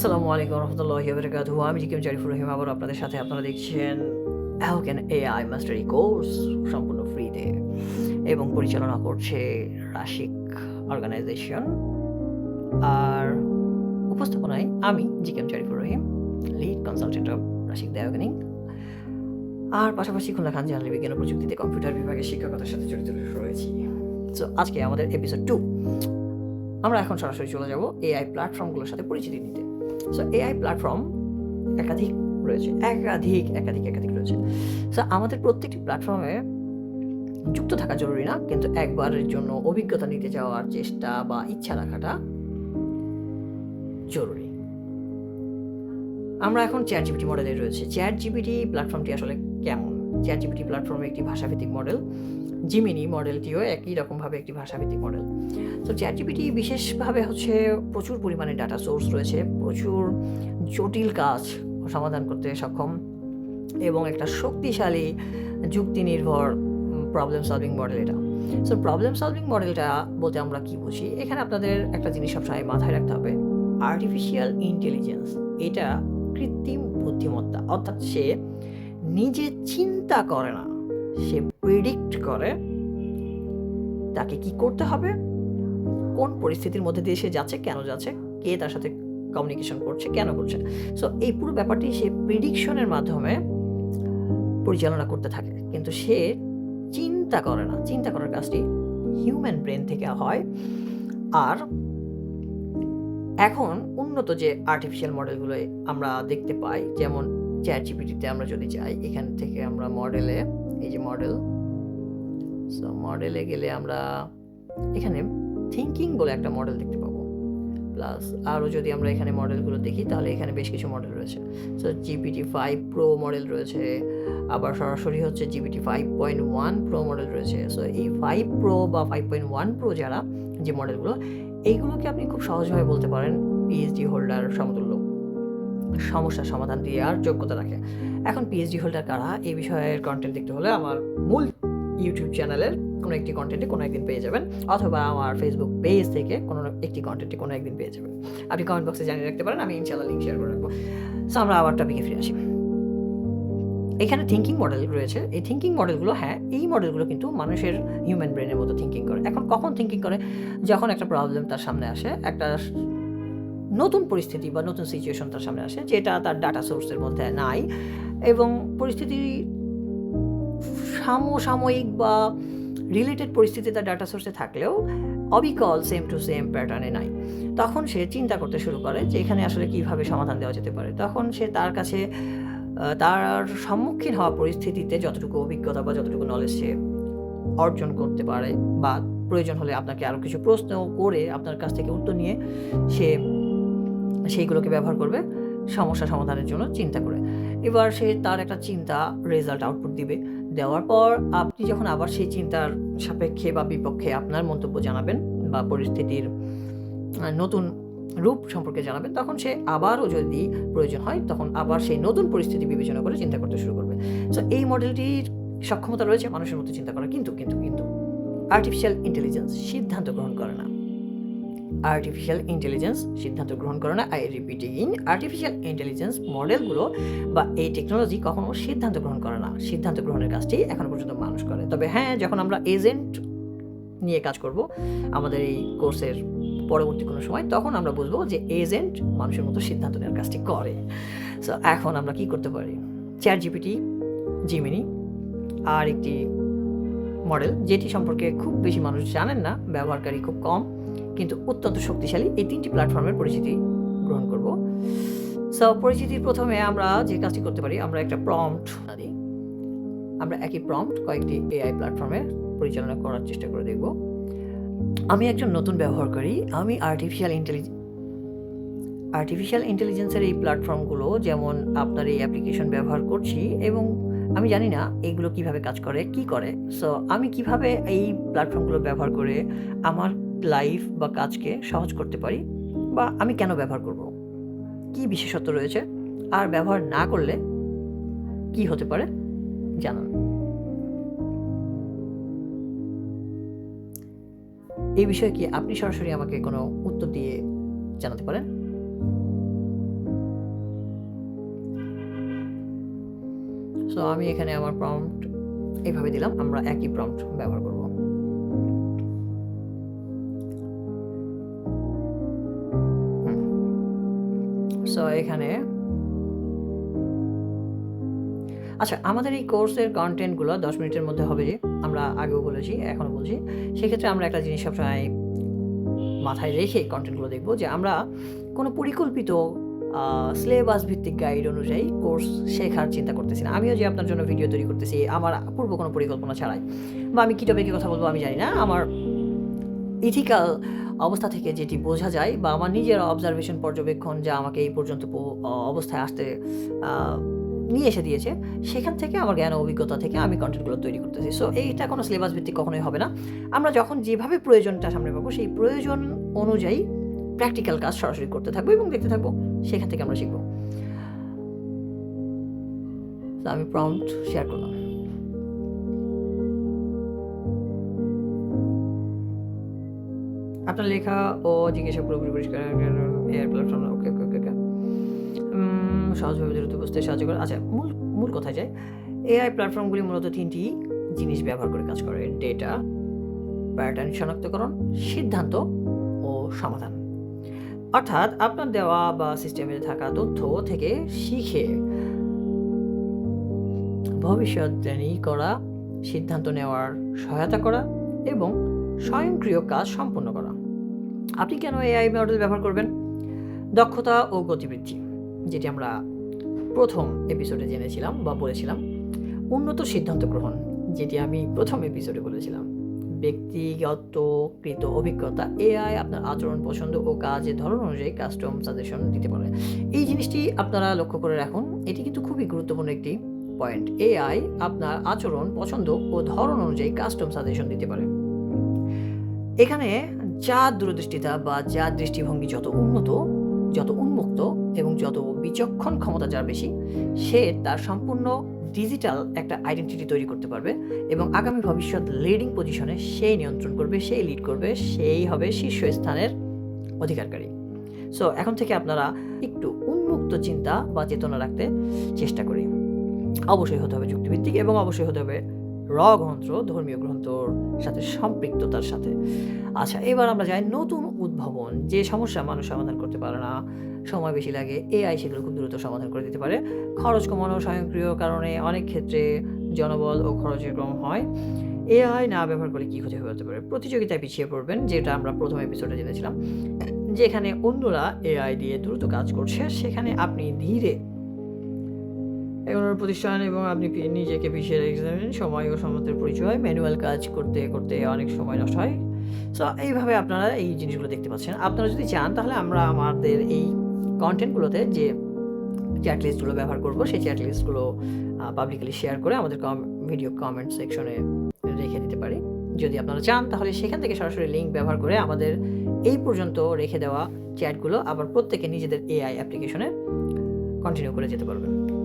আসসালামু আলাইকুম রহমতুল্লাহ বরকাতু আমি জিকিম জারিফুর রহিম আবার আপনাদের সাথে আপনারা দেখছেন অ্যালকেন এআই মাস্টারি কোর্স সম্পূর্ণ ফ্রিতে এবং পরিচালনা করছে রাশিক অর্গানাইজেশন আর উপস্থাপনায় আমি জিকেম Jarifur Rahim lead consultant of Rashik দায়োগানিং আর পাশাপাশি খুলনা খান জাহালি বিজ্ঞান প্রযুক্তিতে কম্পিউটার বিভাগের শিক্ষকতার সাথে জড়িত রয়েছি। তো আজকে আমাদের এপিসোড টু আমরা এখন সরাসরি চলে যাব এআই প্ল্যাটফর্মগুলোর সাথে পরিচিতি নিতে। সো এআই প্ল্যাটফর্ম একাধিক রয়েছে, একাধিক একাধিক একাধিক রয়েছে। সো আমাদের প্রত্যেকটি প্ল্যাটফর্মে যুক্ত থাকা জরুরি না, কিন্তু একবারের জন্য অভিজ্ঞতা নিতে যাওয়ার চেষ্টা বা ইচ্ছা রাখাটা জরুরি। আমরা এখন চ্যাট জিপিটি মডেলে রয়েছে। চ্যাট জিপিটি প্ল্যাটফর্মটি আসলে কেমন? চ্যাট জিপিটি প্ল্যাটফর্মে একটি ভাষাভিত্তিক মডেল জিমিনি মডেলটিও একই রকমভাবে একটি ভাষাভিত্তিক মডেল তো চ্যাট জিপিটি বিশেষভাবে হচ্ছে প্রচুর পরিমাণে ডাটা সোর্স রয়েছে, প্রচুর জটিল কাজ সমাধান করতে সক্ষম এবং একটা শক্তিশালী যুক্তি নির্ভর প্রবলেম সলভিং মডেল এটা। সো প্রবলেম সলভিং মডেলটা বলতে আমরা কি বুঝি? এখানে আপনাদের একটা জিনিস সবসময় মাথায় রাখতে হবে। আর্টিফিশিয়াল ইন্টেলিজেন্স এটা কৃত্রিম বুদ্ধিমত্তা। অর্থাৎ সে নিজে চিন্তা করে না। সে প্রিডিক্ট করে তাকে কি করতে হবে? কোন পরিস্থিতির মধ্যে দিয়ে সে যাচ্ছে? কেন যাচ্ছে? কে তার সাথে কমিউনিকেশন করছে? কেন করছে? সো এই পুরো ব্যাপারটি সে প্রিডিকশনের মাধ্যমে পরিচালনা করতে থাকে। কিন্তু সে চিন্তা করে না। চিন্তা করার কাজটি হিউম্যান ব্রেন থেকে হয়। আর এখন উন্নত যে আর্টিফিশিয়াল মডেলগুলো আমরা দেখতে পাই, যেমন চ্যাট জিপিটিতে আমরা যদি যাই, এখান থেকে আমরা মডেলে এই যে মডেল সো মডেলে গেলে আমরা এখানে থিঙ্কিং বলে একটা মডেল দেখতে পাবো। প্লাস আরও যদি আমরা এখানে মডেলগুলো দেখি, তাহলে এখানে বেশ কিছু মডেল রয়েছে। So GPT five pro model রয়েছে, আবার সরাসরি হচ্ছে GPT five point one pro model রয়েছে। সো এই ফাইভ প্রো বা ফাইভ পয়েন্ট ওয়ান প্রো যারা, যে মডেলগুলো এইগুলোকে আপনি খুব সহজভাবে বলতে পারেন পিএইচডি হোল্ডার সমতুল্য। সমস্যার সমাধান দেওয়ার যোগ্যতা রাখে। এখন পিএইচডি হোল্ডার কারা? এই বিষয়ের কন্টেন্ট দেখতে হলে আমার মূল ইউটিউব চ্যানেলের কোনো একটি কন্টেন্টে কোনো একদিন পেয়ে যাবেন। অথবা আমার ফেসবুক পেজ থেকে কোনো একটি কন্টেন্টে কোনো একদিন পেয়ে যাবেন। আপনি কমেন্ট বক্সে জানিয়ে রাখতে পারেন, আমি ইনশাল্লাহ লিঙ্ক শেয়ার করে রাখব। সো আমরা আবার টপিকে ফিরে আসি। এখানে থিঙ্কিং মডেল রয়েছে। এই থিঙ্কিং মডেলগুলো হ্যাঁ এই মডেলগুলো কিন্তু মানুষের হিউম্যান ব্রেনের মতো থিঙ্কিং করে। এখন কখন থিঙ্কিং করে? যখন একটা প্রবলেম তার সামনে আসে, একটা নতুন পরিস্থিতি বা নতুন সিচুয়েশন তার সামনে আসে, যেটা তার ডাটা সোর্সের মধ্যে নাই এবং পরিস্থিতি সমসাময়িক বা রিলেটেড পরিস্থিতি তার ডাটা সোর্সে থাকলেও অবিকল সেম টু সেম প্যাটার্নে নাই। তখন সে চিন্তা করতে শুরু করে যে এখানে আসলে কীভাবে সমাধান দেওয়া যেতে পারে। তখন সে তার কাছে তার সম্মুখীন হওয়া পরিস্থিতিতে যতটুকু অভিজ্ঞতা বা যতটুকু নলেজ সে অর্জন করতে পারে বা প্রয়োজন হলে আপনাকে আরও কিছু প্রশ্ন করে আপনার কাছ থেকে উত্তর নিয়ে সে সেইগুলোকে ব্যবহার করবে সমস্যা সমাধানের জন্য চিন্তা করে। এবার সে তার একটা চিন্তা রেজাল্ট আউটপুট দিবে। দেওয়ার পর আপনি যখন আবার সেই চিন্তার সাপেক্ষে বা বিপক্ষে আপনার মন্তব্য জানাবেন বা পরিস্থিতির নতুন রূপ সম্পর্কে জানাবেন, তখন সে আবারও যদি প্রয়োজন হয়, তখন আবার সেই নতুন পরিস্থিতি বিবেচনা করে চিন্তা করতে শুরু করবে। সো এই মডেলটির সক্ষমতা রয়েছে মানুষের মতো চিন্তা করা। কিন্তু কিন্তু কিন্তু আর্টিফিশিয়াল ইন্টেলিজেন্স সিদ্ধান্ত গ্রহণ করে না। আর্টিফিশিয়াল ইন্টেলিজেন্স সিদ্ধান্ত গ্রহণ করে না I repeat in artificial intelligence মডেলগুলো বা এই টেকনোলজি কখনো সিদ্ধান্ত গ্রহণ করে না। সিদ্ধান্ত গ্রহণের কাজটি এখনও পর্যন্ত মানুষ করে। তবে হ্যাঁ যখন আমরা এজেন্ট নিয়ে কাজ করব, আমাদের এই কোর্সের পরবর্তী কোনো সময়, তখন আমরা বুঝব যে এজেন্ট মানুষের মতো সিদ্ধান্ত নেওয়ার কাজটি করে। সো এখন আমরা কি করতে পারি? চ্যাট জিপিটি জিমিনি আর একটি মডেল যেটি সম্পর্কে খুব বেশি মানুষ জানেন না, ব্যবহারকারী খুব কম। কিন্তু অত্যন্ত শক্তিশালী এই তিনটি প্ল্যাটফর্মের পরিচিতি গ্রহণ করব। সো পরিচিতির প্রথমে আমরা যে কাজটি করতে পারি, আমরা একটা প্রম্পট দিই। আমরা একই প্রম্পট কয়েকটি এআই প্ল্যাটফর্মে পরিচালনা করার চেষ্টা করে দেখব। আমি একজন নতুন ব্যবহারকারী, আমি আর্টিফিশিয়াল ইন্টেলিজেন্স আর্টিফিশিয়াল ইন্টেলিজেন্সের এই প্ল্যাটফর্মগুলো যেমন আপনার এই অ্যাপ্লিকেশন ব্যবহার করছি, এবং আমি জানি না এইগুলো কীভাবে কাজ করে, কি করে। সো আমি কীভাবে এই প্ল্যাটফর্মগুলো ব্যবহার করে আমার লাইফ বা কাজকে সহজ করতে পারি বা আমি কেন ব্যবহার করব? কি বিশেষত্ব রয়েছে? আর ব্যবহার না করলে কি হতে পারে? জানান। এই বিষয়ে কি আপনি সরাসরি আমাকে কোনো উত্তর দিয়ে জানাতে পারেন? সো আমি এখানে আমার প্রম্পট এইভাবে দিলাম, আমরা একই প্রম্পট ব্যবহার করব। সো এখানে আচ্ছা আমাদের এই কোর্সের কন্টেন্টগুলো দশ মিনিটের মধ্যে হবে যে, আমরা আগেও বলেছি, এখনও বলছি। সেক্ষেত্রে আমরা একটা জিনিস সবসময় মাথায় রেখে কন্টেন্টগুলো দেখব যে, আমরা কোনো পরিকল্পিত সিলেবাস ভিত্তিক গাইড অনুযায়ী কোর্স শেখার চিন্তা করতেছি না। আমিও যে আপনার জন্য ভিডিও তৈরি করতেছি, আমার পূর্ব কোনো পরিকল্পনা ছাড়াই। বা আমি কী টপিকে কথা বলব আমি জানি না। আমার ইথিক্যাল অবস্থা থেকে যেটি বোঝা যায় বা আমার নিজের অবজারভেশন পর্যবেক্ষণ যা আমাকে এই পর্যন্ত অবস্থায় আসতে নিয়ে এসে দিয়েছে, সেখান থেকে আমার জ্ঞান অভিজ্ঞতা থেকে আমি কন্টেন্টগুলো তৈরি করতেছি। সো এইটা কোনো সিলেবাস ভিত্তিক কখনোই হবে না। আমরা যখন যেভাবে প্রয়োজনটা সামনে পাবো, সেই প্রয়োজন অনুযায়ী প্র্যাকটিক্যাল কাজ সরাসরি করতে থাকব এবং দেখতে থাকব, সেখান থেকে আমরা শিখব। আমি প্রম্পট শেয়ার করলাম। আপনার লেখা ও জিজ্ঞাসা পুরোপুরি পরিষ্কার এয়ার প্ল্যাটফর্ম ওকে ওকে ওকে সহজভাবে দ্রুত বুঝতে সাহায্য করে। আচ্ছা মূল মূল কথায় যায় এআই প্ল্যাটফর্মগুলি মূলত তিনটি জিনিস ব্যবহার করে কাজ করে। ডেটা প্যাটার্ন শনাক্তকরণ, সিদ্ধান্ত ও সমাধান। অর্থাৎ আপনার দেওয়া বা সিস্টেমে থাকা তথ্য থেকে শিখে ভবিষ্যৎবাণী করা, সিদ্ধান্ত নেওয়ার সহায়তা করা এবং স্বয়ংক্রিয় কাজ সম্পন্ন করা। আপনি কেন এআই মডেল ব্যবহার করবেন? দক্ষতা ও গতিবৃদ্ধি, যেটি আমরা প্রথম এপিসোডে জেনেছিলাম বা বলেছিলাম। উন্নত সিদ্ধান্ত গ্রহণ, যেটি আমি প্রথম এপিসোডে বলেছিলাম। ব্যক্তিগতকৃত অভিজ্ঞতা এআই আপনার আচরণ, পছন্দ ও কাজের ধরন অনুযায়ী কাস্টম সাজেশন দিতে পারে। এই জিনিসটি আপনারা লক্ষ্য করে রাখুন, এটি কিন্তু খুবই গুরুত্বপূর্ণ একটি পয়েন্ট এআই আপনার আচরণ, পছন্দ ও ধরন অনুযায়ী কাস্টম সাজেশন দিতে পারে। এখানে যার দূরদৃষ্টিতা বা যার দৃষ্টিভঙ্গি যত উন্নত, যত উন্মুক্ত এবং যত বিচক্ষণ ক্ষমতা যার বেশি, সে তার সম্পূর্ণ ডিজিটাল একটা আইডেন্টিটি তৈরি করতে পারবে এবং আগামী ভবিষ্যৎ লিডিং পজিশনে সেই নিয়ন্ত্রণ করবে, সেই লিড করবে, সেই হবে শীর্ষস্থানের অধিকারকারী। সো এখন থেকে আপনারা একটু উন্মুক্ত চিন্তা বা চেতনা রাখতে চেষ্টা করি। অবশ্যই হতে হবে যুক্তিভিত্তিক এবং অবশ্যই হতে হবে র গ্রন্থ ধর্মীয় গ্রন্থর সাথে সম্পৃক্ততার সাথে। আচ্ছা এবার আমরা যাই নতুন উদ্ভাবন। যে সমস্যা মানুষ সমাধান করতে পারে না, সময় বেশি লাগে এআই সেগুলো খুব দ্রুত সমাধান করে দিতে পারে। খরচ কমানো স্বয়ংক্রিয় কারণে অনেক ক্ষেত্রে জনবল ও খরচের কম হয়। এআই না ব্যবহার করলে কী ক্ষতি হতে পারে? প্রতিযোগিতায় পিছিয়ে পড়বেন, যেটা আমরা প্রথম এপিসোডে জেনেছিলাম। যেখানে অন্যরা এআই দিয়ে দ্রুত কাজ করছে, সেখানে আপনি ধীরে এগোনোর প্রতিষ্ঠান এবং আপনি নিজেকে পিছিয়ে রেখেছেন? সময় ও সম্মতের পরিচয় ম্যানুয়াল কাজ করতে করতে অনেক সময় নষ্ট হয়। সো এইভাবে আপনারা এই জিনিসগুলো দেখতে পাচ্ছেন। আপনারা যদি চান, তাহলে আমরা আমাদের এই কন্টেন্টগুলোতে যে চ্যাট লিস্টগুলো ব্যবহার করব, সেই চ্যাট লিস্টগুলো পাবলিকলি শেয়ার করে আমাদের কম ভিডিও কমেন্ট সেকশনে রেখে দিতে পারি। যদি আপনারা চান, তাহলে সেখান থেকে সরাসরি লিঙ্ক ব্যবহার করে আমাদের এই পর্যন্ত রেখে দেওয়া চ্যাটগুলো আবার প্রত্যেকে নিজেদের এআই অ্যাপ্লিকেশনে কন্টিনিউ করে যেতে পারবেন।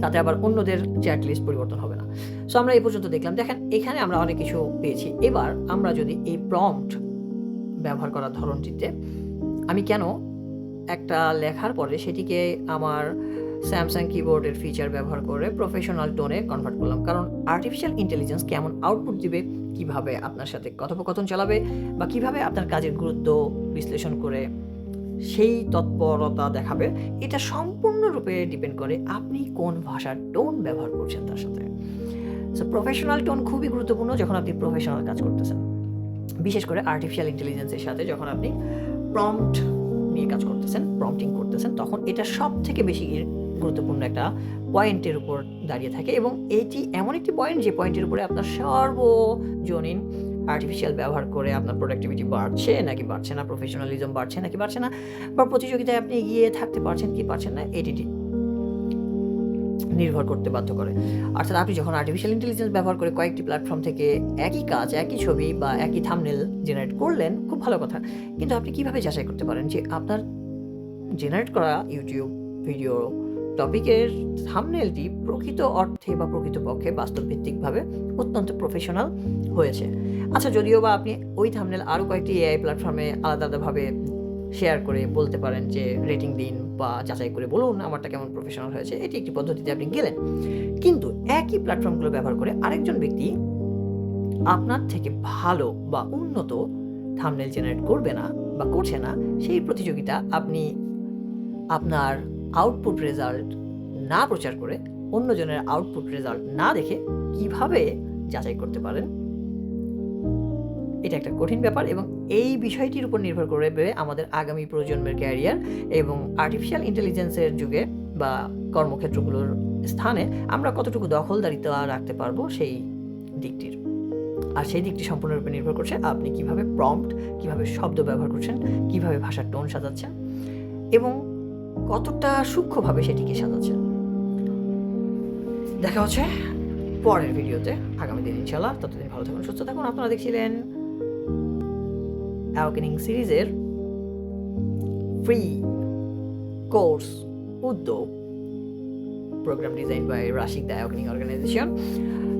তাতে আবার অন্যদের চ্যাট লিস্ট পরিবর্তন হবে না। সো আমরা এই পর্যন্ত দেখলাম। দেখেন, এখানে আমরা অনেক কিছু পেয়েছি। এবার আমরা যদি এই প্রম্পট ব্যবহার করার ধরনটিতে, আমি কেন একটা লেখার পরে সেটিকে আমার স্যামসাং কিবোর্ডের ফিচার ব্যবহার করে প্রফেশনাল টোনে কনভার্ট করলাম? কারণ আর্টিফিশিয়াল ইন্টেলিজেন্স কেমন আউটপুট দিবে, কীভাবে আপনার সাথে কথোপকথন চালাবে, বা কীভাবে আপনার কাজের গুরুত্ব বিশ্লেষণ করে সেই তৎপরতা দেখাবে। এটা সম্পূর্ণরূপে ডিপেন্ড করে আপনি কোন ভাষার টোন ব্যবহার করছেন তার সাথে। সো প্রফেশনাল টোন খুবই গুরুত্বপূর্ণ যখন আপনি প্রফেশনাল কাজ করতেছেন। বিশেষ করে আর্টিফিশিয়াল ইন্টেলিজেন্সের সাথে যখন আপনি প্রম্পট নিয়ে কাজ করতেছেন প্রম্পটিং করতেছেন, তখন এটা সব থেকে বেশি গুরুত্বপূর্ণ একটা পয়েন্টের উপর দাঁড়িয়ে থাকে এবং এটি এমন একটি পয়েন্ট যে পয়েন্টের উপরে আপনার সর্বজনীন আর্টিফিশিয়াল ব্যবহার করে আপনার প্রোডাক্টিভিটি বাড়ছে নাকি বাড়ছে না প্রফেশনালিজম বাড়ছে নাকি বাড়ছে না, বা প্রতিযোগিতায় আপনি এগিয়ে থাকতে পারছেন কি পারছেন না, এটি নির্ভর করতে বাধ্য করে। অর্থাৎ আপনি যখন আর্টিফিশিয়াল ইন্টেলিজেন্স ব্যবহার করে কয়েকটি প্ল্যাটফর্ম থেকে একই কাজ, একই ছবি বা একই থামনেল জেনারেট করলেন, খুব ভালো কথা। কিন্তু আপনি কীভাবে যাচাই করতে পারেন যে আপনার জেনারেট করা ইউটিউব ভিডিও টপিকের থামনেলটি প্রকৃত অর্থে বা প্রকৃতপক্ষে বাস্তবভিত্তিকভাবে অত্যন্ত প্রফেশনাল হয়েছে। আচ্ছা যদিও বা আপনি ওই থামনেল আরও কয়েকটি এআই প্ল্যাটফর্মে আলাদা আলাদাভাবে শেয়ার করে বলতে পারেন যে রেটিং দিন বা যাচাই করে বলুন আমারটা কেমন প্রফেশনাল হয়েছে, এটি একটি পদ্ধতিতে আপনি গেলেন। কিন্তু একই প্ল্যাটফর্মগুলো ব্যবহার করে আরেকজন ব্যক্তি আপনার থেকে ভালো বা উন্নত থামনেল জেনারেট করবে না বা করছে না, সেই প্রতিযোগিতা আপনি আপনার আউটপুট রেজাল্ট না প্রচার করে অন্যজনের আউটপুট রেজাল্ট না দেখে কীভাবে যাচাই করতে পারেন? এটা একটা কঠিন ব্যাপার এবং এই বিষয়টির উপর নির্ভর করবে আমাদের আগামী প্রজন্মের ক্যারিয়ার এবং আর্টিফিশিয়াল ইন্টেলিজেন্সের যুগে বা কর্মক্ষেত্রগুলোর স্থানে আমরা কতটুকু দখলদারিত্ব রাখতে পারব সেই দিকটির। আর সেই দিকটি সম্পূর্ণরূপে নির্ভর করছে আপনি কীভাবে প্রম্পট কীভাবে শব্দ ব্যবহার করছেন, কীভাবে ভাষার টোন সাজাচ্ছেন এবং কতটা সূক্ষ্মভাবে সেটিকে সাজাচ্ছেন দেখা হচ্ছে পরের ভিডিওতে। আগামী দিন ইনশাল্লাহ ততদিন ভালো থাকুন, সুস্থ থাকুন। আপনারা দেখছিলেন অ্যাওকেনিং সিরিজের ফ্রি কোর্স উদ্যোগ programme design by Rashik the awakening organisation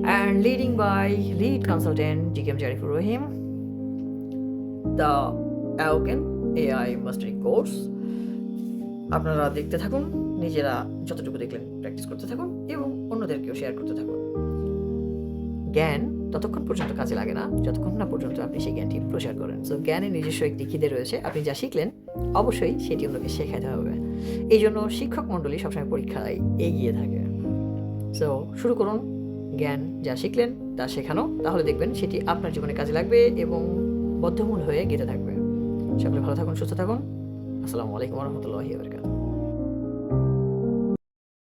and leading by lead consultant G Kem Jarifur Rahim the awaken AI mastery course আপনারা দেখতে থাকুন, নিজেরা যতটুকু দেখলেন প্র্যাকটিস করতে থাকুন এবং অন্যদেরকেও শেয়ার করতে থাকুন। জ্ঞান ততক্ষণ পর্যন্ত কাজে লাগে না, যতক্ষণ না পর্যন্ত আপনি সেই জ্ঞানটি প্রচার করেন। সো জ্ঞানের নিজস্ব একটি খিদে রয়েছে, আপনি যা শিখলেন, অবশ্যই সেটি অন্যকে শেখাতে হবে। এই জন্য শিক্ষক মণ্ডলী সবসময় পরীক্ষায় এগিয়ে থাকে। সো শুরু করুন। জ্ঞান যা শিখলেন, তা শেখানো, তাহলে দেখবেন সেটি আপনার জীবনে কাজে লাগবে এবং বদ্ধমূল হয়ে গেঁথে থাকবে। সকলে ভালো থাকুন, সুস্থ থাকুন। আসসালামু আলাইকুম রহমতুল্লাহি বারকাত